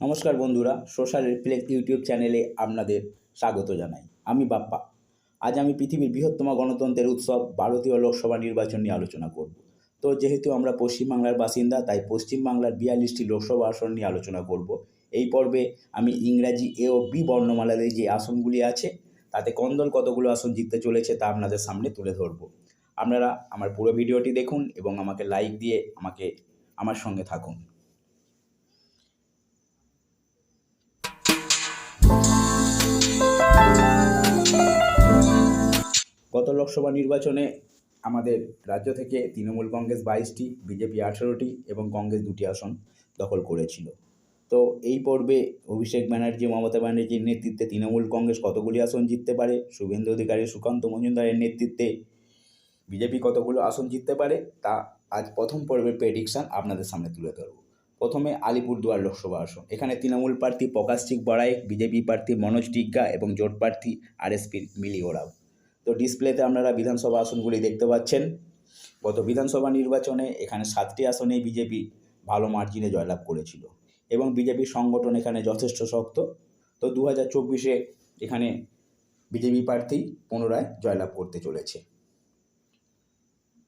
নমস্কার বন্ধুরা, social reflex YouTube চ্যানেলে আপনাদের স্বাগত জানাই। আমি বাপ্পা। আজ আমি পৃথিবীর বৃহত্তম গণতন্ত্রের উৎসব, ভারতীয় লোকসভা নির্বাচন নিয়ে আলোচনা করব। তো যেহেতু আমরা পশ্চিমবাংলার বাসিন্দা, তাই পশ্চিমবাংলার বিয়াল্লিশটি লোকসভা আসন নিয়ে আলোচনা করব। এই পর্বে আমি ইংরাজি এ ও বি বর্ণমালাদের যে আসনগুলি আছে, তাতে কন্দল কতগুলো আসন জিততে চলেছে তা আপনাদের সামনে তুলে ধরব। আপনারা আমার পুরো ভিডিওটি দেখুন এবং আমাকে লাইক দিয়ে আমাকে আমার সঙ্গে থাকুন। গত লোকসভা নির্বাচনে আমাদের রাজ্য থেকে তৃণমূল কংগ্রেস বাইশটি, বিজেপি আঠেরোটি এবং কংগ্রেস দুটি আসন দখল করেছিল। তো এই পর্বে অভিষেক ব্যানার্জি, মমতা ব্যানার্জির নেতৃত্বে তৃণমূল কংগ্রেস কতগুলি আসন জিততে পারে? শুভেন্দু অধিকারী, সুকান্ত মজুমদারের নেতৃত্বে বিজেপি কতগুলো আসন জিততে পারে? তা আজ প্রথম পর্বের প্রেডিকশান আপনাদের সামনে তুলে ধরব। প্রথমে আলিপুরদুয়ার লোকসভা আসন। এখানে তৃণমূল প্রার্থী প্রকাশচিক বড়াই বিজেপি প্রার্থী মনোজ টিগ্গা এবং জোট প্রার্থী আরএসপির মিলি ওরাও। তো ডিসপ্লেতে আপনারা বিধানসভা আসনগুলি দেখতে পাচ্ছেন। গত বিধানসভা নির্বাচনে এখানে সাতটি আসনেই বিজেপি ভালো মার্জিনে জয়লাভ করেছিল এবং বিজেপির সংগঠন এখানে যথেষ্ট শক্ত। তো দু হাজার চব্বিশে এখানে বিজেপি প্রার্থী পুনরায় জয়লাভ করতে চলেছে।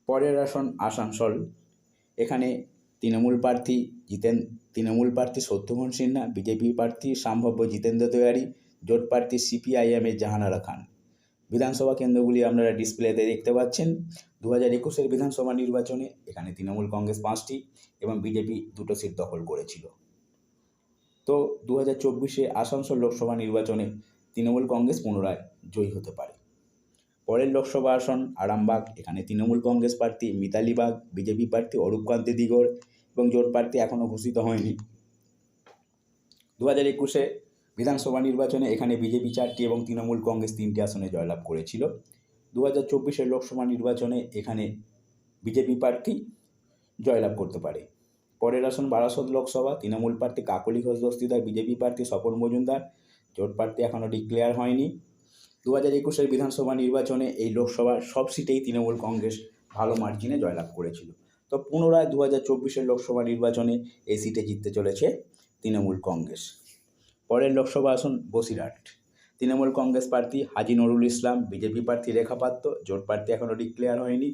পরের আসন আসানসোল। এখানে তৃণমূল প্রার্থী জিতেন, তৃণমূল প্রার্থী সত্যমোহন সিনহা, বিজেপি প্রার্থী সম্ভাব্য জিতেন্দ্র তৈয়ারি জোট প্রার্থী সিপিআইএমের জাহানারা খান। বিধানসভা কেন্দ্রগুলি আপনারা ডিসপ্লেতে দেখতে পাচ্ছেন। দু হাজার একুশের বিধানসভা নির্বাচনে এখানে তৃণমূল কংগ্রেস পাঁচটি এবং বিজেপি দুটো সিট দখল করেছিল। তো দু হাজার চব্বিশে আসানসোল লোকসভা নির্বাচনে তৃণমূল কংগ্রেস পুনরায় জয়ী হতে পারে। পরের লোকসভা আসন আরামবাগ, এখানে তৃণমূল কংগ্রেস প্রার্থী মিতালি বাগ, বিজেপি প্রার্থী অরূপকান্তি দিগর এবং জোট প্রার্থী এখনও ঘোষিত হয়নি। দু হাজার একুশে বিধানসভা নির্বাচনে এখানে বিজেপি চারটি এবং তৃণমূল কংগ্রেস তিনটি আসনে জয়লাভ করেছিল। দু হাজার চব্বিশের লোকসভা নির্বাচনে এখানে বিজেপি প্রার্থী জয়লাভ করতে পারে। পরের আসন বারাসত লোকসভা, তৃণমূল প্রার্থী কাকলি ঘোষ দস্তিদার, বিজেপি প্রার্থী স্বপন মজুমদার। জোট প্রার্থী এখনও ডিক্লেয়ার হয়নি। দু হাজার একুশের বিধানসভা নির্বাচনে এই লোকসভার সব সিটেই তৃণমূল কংগ্রেস ভালো মার্জিনে জয়লাভ করেছিল। তো পুনরায় দু হাজার চব্বিশের লোকসভা নির্বাচনে এই সিটে জিততে চলেছে তৃণমূল কংগ্রেস। পরের লোকসভা আসন বসিরহাট। তৃণমূল কংগ্রেস প্রার্থী হাজি নুরুল ইসলাম, বিজেপি প্রার্থী রেখা পাত্র, জোট প্রার্থী এখনও ডিক্লেয়ার হয়নি।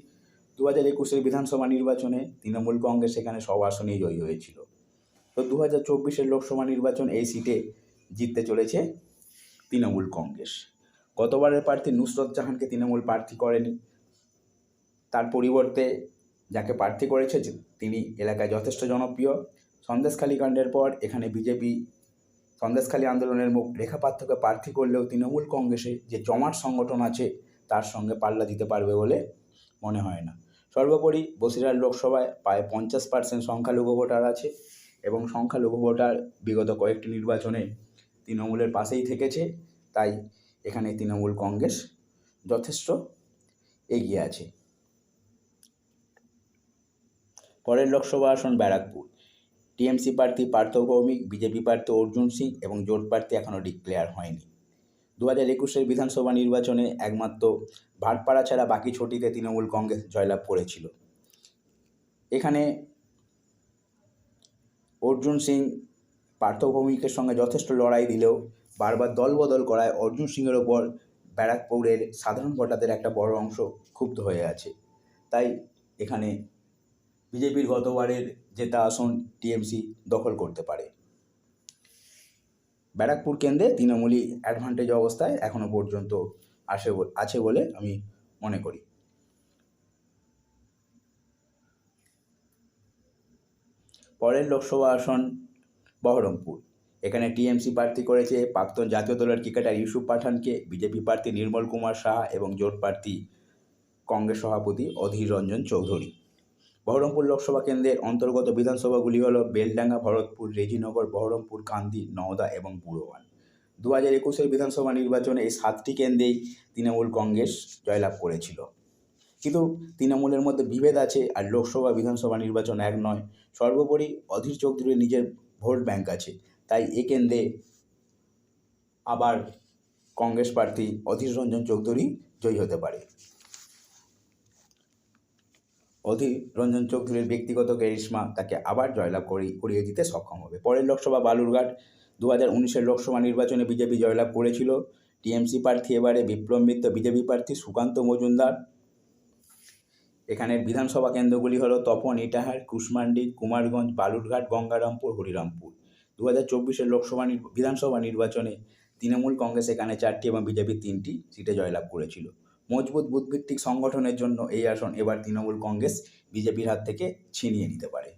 দু হাজার একুশের বিধানসভা নির্বাচনে তৃণমূল কংগ্রেস এখানে সব আসনেই জয়ী হয়েছিল। তো দু হাজার চব্বিশের লোকসভা নির্বাচন এই সিটে জিততে চলেছে তৃণমূল কংগ্রেস। গতবারের প্রার্থী নুসরত জাহানকে তৃণমূল প্রার্থী করেনি। তার পরিবর্তে যাকে প্রার্থী করেছে তিনি এলাকায় যথেষ্ট জনপ্রিয়, সন্দেশখালী কাণ্ডের পর এখানে বিজেপি সন্দেশখালী আন্দোলনের মুখ রেখা পাত্রকে প্রার্থী করলেও তৃণমূল কংগ্রেসে যে জমাট সংগঠন আছে, তার সঙ্গে পাল্লা দিতে পারবে বলে মনে হয় না। সর্বোপরি বসিরহাট লোকসভায় প্রায় পঞ্চাশ পার্সেন্ট সংখ্যালঘু ভোটার আছে এবং সংখ্যালঘু ভোটার বিগত কয়েকটি নির্বাচনে তৃণমূলের পাশেই থেকেছে, তাই এখানে তৃণমূল কংগ্রেস যথেষ্ট এগিয়ে আছে। পরের লোকসভা আসন ব্যারাকপুর। টিএমসি প্রার্থী পার্থ ভৌমিক, বিজেপি প্রার্থী অর্জুন সিং এবং জোট প্রার্থী এখনও ডিক্লেয়ার হয়নি। দু হাজার একুশের বিধানসভা নির্বাচনে একমাত্র ভাটপাড়া ছাড়া বাকি ছটিতে তৃণমূল কংগ্রেস জয়লাভ করেছিল। এখানে অর্জুন সিং পার্থ ভৌমিকের সঙ্গে যথেষ্ট লড়াই দিলেও বারবার দলবদল করায় অর্জুন সিংয়ের ওপর ব্যারাকপুরের সাধারণ ভোটারদের একটা বড় অংশ ক্ষুব্ধ হয়ে আছে। তাই এখানে বিজেপির গতবারের জেতা আসন টিএমসি দখল করতে পারে। ব্যারাকপুর কেন্দ্রে তৃণমূলই অ্যাডভান্টেজ অবস্থায় এখনও পর্যন্ত আসে আছে বলে আমি মনে করি। পরের লোকসভা আসন বহরমপুর। এখানে টিএমসি প্রার্থী করেছে প্রাক্তন জাতীয় দলের ক্রিকেটার ইউসুফ পাঠানকে। বিজেপি প্রার্থী নির্মল কুমার শাহ এবং জোট প্রার্থী কংগ্রেস সভাপতি অধীর রঞ্জন চৌধুরী। বহরমপুর লোকসভা কেন্দ্রের অন্তর্গত বিধানসভাগুলি হল বেলডাঙ্গা, ভরতপুর, রেজিনগর, বহরমপুর, কান্দি, নওদা এবং বুড়োয়ান দু হাজার একুশের বিধানসভা নির্বাচনে এই সাতটি কেন্দ্রেই তৃণমূল কংগ্রেস জয়লাভ করেছিল। কিন্তু তৃণমূলের মধ্যে বিভেদ আছে আর লোকসভা বিধানসভা নির্বাচন এক নয়। সর্বোপরি অধীর চৌধুরীর নিজের ভোট ব্যাংক আছে। তাই এ কেন্দ্রে আবার কংগ্রেস প্রার্থী অধীর রঞ্জন চৌধুরী জয়ী হতে পারে। অধীর রঞ্জন চৌধুরীর ব্যক্তিগত ক্যারিশমা তাকে আবার জয়লাভ করি, করিয়ে দিতে সক্ষম হবে। পরের লোকসভা বালুরঘাট দু হাজার উনিশের লোকসভা নির্বাচনে বিজেপি জয়লাভ করেছিল। টিএমসি প্রার্থী এবারে বিপ্লব মিত্র, বিজেপি প্রার্থী সুকান্ত মজুমদার। এখানের বিধানসভা কেন্দ্রগুলি হলো তপন ইটাহার, কুশমান্ডি, কুমারগঞ্জ, বালুরঘাট, গঙ্গারামপুর, হরিরামপুর। দু হাজার চব্বিশের লোকসভা বিধানসভা নির্বাচনে তৃণমূল কংগ্রেস এখানে চারটি এবং বিজেপি তিনটি সিটে জয়লাভ করেছিল। মজবুত বুথভিত্তিক সংগঠনের জন্য এই আসন এবার তৃণমূল কংগ্রেস বিজেপির হাত থেকে ছিনিয়ে নিতে পারে।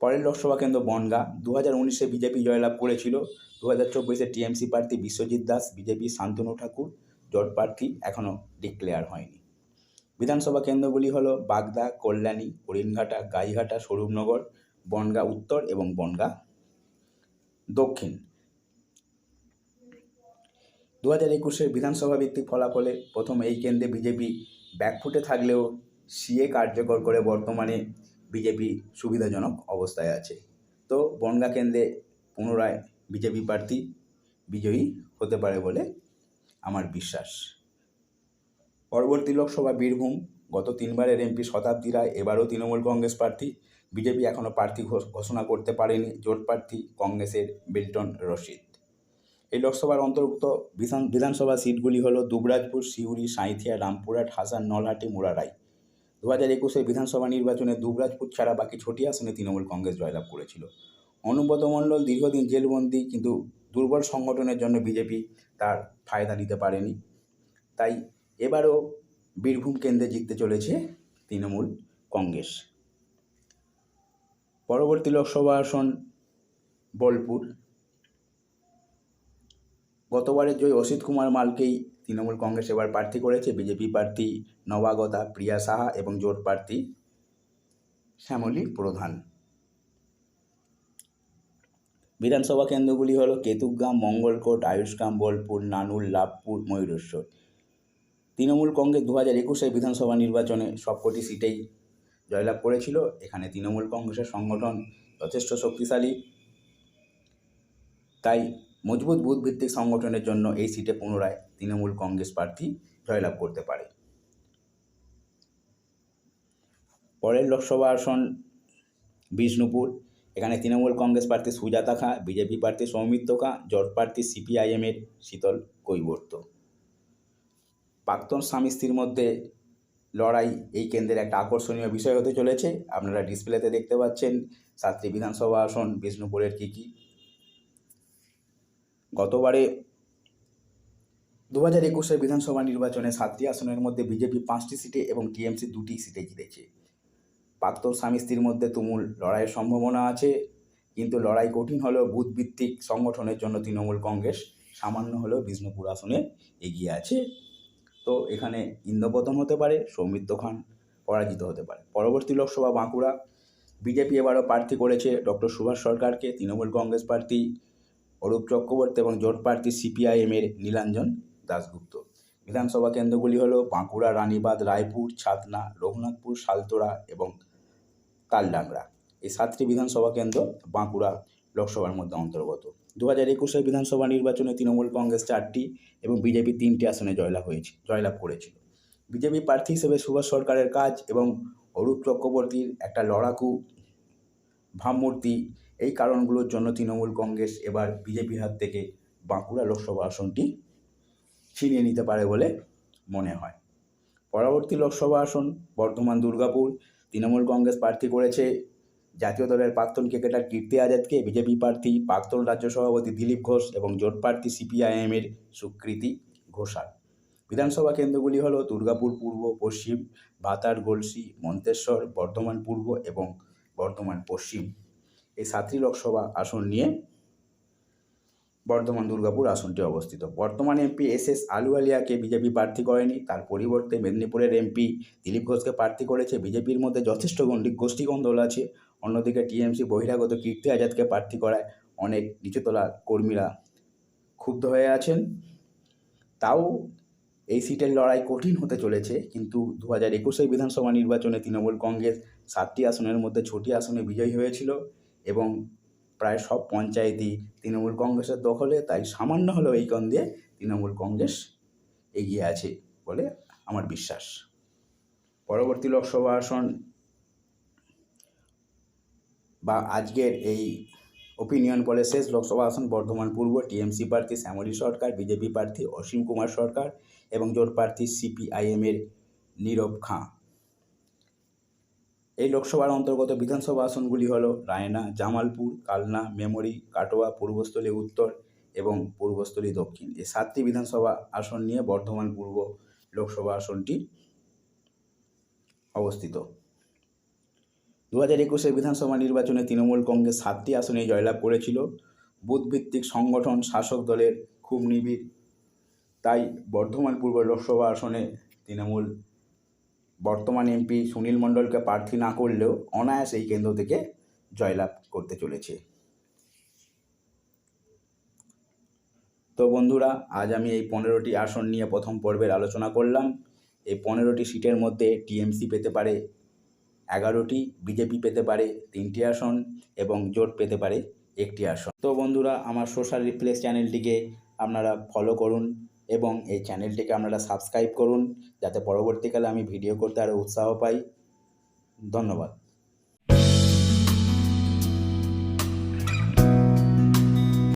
পরের লোকসভা কেন্দ্র বনগাঁ। দু হাজার উনিশে বিজেপি জয়লাভ করেছিল। দু হাজার চব্বিশে টিএমসি প্রার্থী বিশ্বজিৎ দাস, বিজেপি শান্তনু ঠাকুর, জোট প্রার্থী এখনও ডিক্লেয়ার হয়নি। বিধানসভা কেন্দ্রগুলি হল বাগদা, কল্যাণী, হরিণঘাটা, গাইঘাটা, স্বরূপনগর, বনগাঁ উত্তর এবং বনগাঁ দক্ষিণ। দু হাজার একুশের বিধানসভা ভিত্তিক ফলাফলে প্রথম এই কেন্দ্রে বিজেপি ব্যাকফুটে থাকলেও সিএ কার্যকর করে বর্তমানে বিজেপি সুবিধাজনক অবস্থায় আছে। তো বনগাঁ কেন্দ্রে পুনরায় বিজেপি প্রার্থী বিজয়ী হতে পারে বলে আমার বিশ্বাস। পরবর্তী লোকসভা বীরভূম, গত তিনবারের এমপি শতাব্দী রায়, এবারও তৃণমূল কংগ্রেস প্রার্থী, বিজেপি এখনও প্রার্থী ঘোষ- ঘোষণা করতে পারেনি, জোট প্রার্থী কংগ্রেসের বিল্টন রশিদ। এই লোকসভার অন্তর্ভুক্ত বিধান, বিধানসভা সিটগুলি হলো দুবরাজপুর, সিউড়ি, সাঁইথিয়া, রামপুরহাট, হাসান, নলহাটি, মুরারাই। দু হাজার একুশে বিধানসভা নির্বাচনে দুবরাজপুর ছাড়া বাকি ছটি আসনে তৃণমূল কংগ্রেস জয়লাভ করেছিল। অনুব্রত মণ্ডল দীর্ঘদিন জেলবন্দি, কিন্তু দুর্বল সংগঠনের জন্য বিজেপি তার ফায়দা নিতে পারেনি। তাই এবারও বীরভূম কেন্দ্রে জিততে চলেছে তৃণমূল কংগ্রেস। পরবর্তী লোকসভা আসন বোলপুর। গতবারের জয় অসিত কুমার মালকেই তৃণমূল কংগ্রেস এবার প্রার্থী করেছে। বিজেপি প্রার্থী নবাগতা, প্রিয়া সাহা এবং জোট প্রার্থী শ্যামলী প্রধান। বিধানসভা কেন্দ্রগুলি হলো কেতুগ্রাম, মঙ্গলকোট আয়ুষ্গ্রাম বোলপুর নানুল লাভপুর, ময়ূরেশ্বর। তৃণমূল কংগ্রেস দু হাজার একুশের বিধানসভা নির্বাচনে সবকটি সিটেই জয়লাভ করেছিল। এখানে তৃণমূল কংগ্রেসের সংগঠন যথেষ্ট শক্তিশালী। তাই মজবুত বুথভিত্তিক সংগঠনের জন্য এই সিটে পুনরায় তৃণমূল কংগ্রেস প্রার্থী জয়লাভ করতে পারে। পরের লোকসভা আসন বিষ্ণুপুর। এখানে তৃণমূল কংগ্রেস প্রার্থী সুজাতা খাঁ, বিজেপি প্রার্থী সৌমিত্র খাঁ, জট প্রার্থী সিপিআইএমের শীতল কৈবর্ত। প্রাক্তন স্বামী স্ত্রীর মধ্যে লড়াই এই কেন্দ্রের একটা আকর্ষণীয় বিষয় হতে চলেছে। আপনারা ডিসপ্লেতে দেখতে পাচ্ছেন সাতটি বিধানসভা আসন, বিষ্ণুপুরের কী কী গতবারে দু হাজার একুশের বিধানসভা নির্বাচনে সাতটি আসনের মধ্যে বিজেপি পাঁচটি সিটে এবং টিএমসি দুটি সিটে জিতেছে। প্রাক্তন স্বামী স্ত্রীর মধ্যে তুমুল লড়াইয়ের সম্ভাবনা আছে, কিন্তু লড়াই কঠিন হলেও বুথভিত্তিক সংগঠনের জন্য তৃণমূল কংগ্রেস সামান্য হলেও বিষ্ণুপুর আসনে এগিয়ে আছে। তো এখানে ইন্দ্রপতন হতে পারে, সৌমিত্র খান পরাজিত হতে পারে। পরবর্তী লোকসভা বাঁকুড়া, বিজেপি এবারও প্রার্থী করেছে ডক্টর সুভাষ সরকারকে, তৃণমূল কংগ্রেস প্রার্থী অরূপ চক্রবর্তী এবং জোট প্রার্থী সিপিআইএমের নীলাঞ্জন দাশগুপ্ত। বিধানসভা কেন্দ্রগুলি হলো বাঁকুড়া, রানীবাঁধ, রায়পুর, ছাতনা, রঘুনাথপুর সালতোড়া এবং তালডাংরা এই সাতটি বিধানসভা কেন্দ্র বাঁকুড়া লোকসভার মধ্যে অন্তর্গত। দু হাজার একুশের বিধানসভা নির্বাচনে তৃণমূল কংগ্রেস চারটি এবং বিজেপি তিনটি আসনে জয়লাভ হয়েছে, জয়লাভ করেছিল। বিজেপি প্রার্থী হিসেবে সুভাষ সরকারের কাজ এবং অরূপ চক্রবর্তীর একটা লড়াকু ভাবমূর্তি এই কারণগুলোর জন্য তৃণমূল কংগ্রেস এবার বিজেপির হাত থেকে বাঁকুড়া লোকসভা আসনটি ছিনিয়ে নিতে পারে বলে মনে হয়। পরবর্তী লোকসভা আসন, বর্ধমান, দুর্গাপুর, তৃণমূল কংগ্রেস প্রার্থী করেছে জাতীয় দলের প্রাক্তন ক্রিকেটার কীর্তি আজাদকে, বিজেপি প্রার্থী, প্রাক্তন রাজ্য সভাপতি দিলীপ ঘোষ এবং জোট প্রার্থী সিপিআইএমের সুকৃতি ঘোষাল। বিধানসভা কেন্দ্রগুলি হল দুর্গাপুর পূর্ব, পশ্চিম, ভাতার গলসি, মন্তেশ্বর, বর্ধমান পূর্ব এবং বর্ধমান পশ্চিম। এই সাতটি লোকসভা আসন নিয়ে বর্ধমান দুর্গাপুর আসনটি অবস্থিত। বর্তমান এমপি এস এস আলুওয়ালিয়াকে বিজেপি প্রার্থী করেনি, তার পরিবর্তে মেদিনীপুরের এমপি দিলীপ ঘোষকে প্রার্থী করেছে। বিজেপির মধ্যে যথেষ্ট গোষ্ঠীকন্দল আছে। অন্যদিকে টিএমসি বহিরাগত কীর্তি আজাদকে প্রার্থী করায় অনেক নিচুতলা কর্মীরা ক্ষুব্ধ হয়ে আছেন। তাও এই সিটের লড়াই কঠিন হতে চলেছে, কিন্তু দু হাজার একুশের বিধানসভা নির্বাচনে তৃণমূল কংগ্রেস সাতটি আসনের মধ্যে ছটি আসনে বিজয়ী হয়েছিল। এবং প্রায় সব পঞ্চায়েতই তৃণমূল কংগ্রেসের দখলে, তাই সামান্য হলেও এই কেন্দ্রে তৃণমূল কংগ্রেস এগিয়ে আছে বলে আমার বিশ্বাস। পরবর্তী লোকসভা আসন বা আজকের এই ওপিনিয়ন বলে শেষ লোকসভা আসন বর্ধমান পূর্ব, টিএমসি প্রার্থী শ্যামলী সরকার, বিজেপি প্রার্থী অসীম কুমার সরকার এবং জোট প্রার্থী সিপিআইএমের নীরব খাঁ। এই লোকসভার অন্তর্গত বিধানসভা আসনগুলি হল রায়না, জামালপুর, কালনা, মেমরি, কাটোয়া, পূর্বস্থলী, উত্তর এবং পূর্বস্থলী, দক্ষিণ। এই সাতটি বিধানসভা আসন নিয়ে বর্ধমান পূর্ব লোকসভা আসনটি অবস্থিত। দু হাজার একুশের বিধানসভা নির্বাচনে তৃণমূল কংগ্রেস সাতটি আসনে জয়লাভ করেছিল। বুথভিত্তিক সংগঠন, শাসক দলের খুব নিবিড়। তাই বর্ধমান পূর্ব লোকসভা আসনে তৃণমূল বর্তমান এমপি সুনীল মণ্ডলকে প্রার্থী না করলেও অনায়াস এই কেন্দ্র থেকে জয়লাভ করতে চলেছে। তো বন্ধুরা, আজ আমি এই পনেরোটি আসন নিয়ে প্রথম পর্বের আলোচনা করলাম। এই পনেরোটি সিটের মধ্যে টিএমসি পেতে পারে এগারোটি, বিজেপি পেতে পারে তিনটি আসন এবং জোট পেতে পারে একটি আসন। তো বন্ধুরা, আমার সোশ্যাল রিপ্লেস চ্যানেলটিকে আপনারা ফলো করুন। এবং এই চ্যানেলটিকে আপনারা সাবস্ক্রাইব করুন, যাতে পরবর্তীকালে আমি ভিডিও করতে আরও উৎসাহ পাই। ধন্যবাদ।